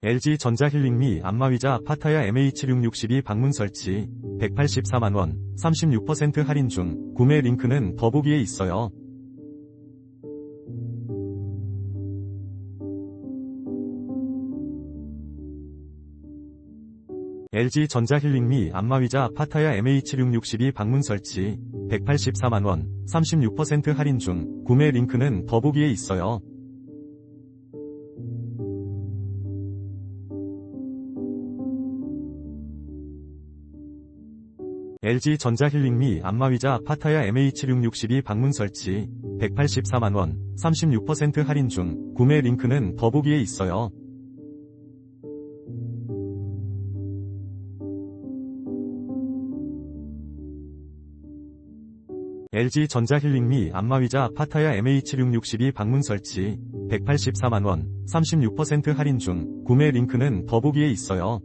LG 전자 힐링 미 안마의자 파타야 MH662 방문 설치 184만원 36% 할인 중 구매 링크는 더보기에 있어요. LG 전자 힐링 미 안마의자 파타야 MH662 방문 설치 184만원 36% 할인 중 구매 링크는 더보기에 있어요. LG 전자 힐링 미 안마의자 파타야 MH662 방문 설치 184만원 36% 할인 중 구매 링크는 더보기에 있어요. LG 전자 힐링 미 안마의자 파타야 MH662 방문 설치 184만원 36% 할인 중 구매 링크는 더보기에 있어요.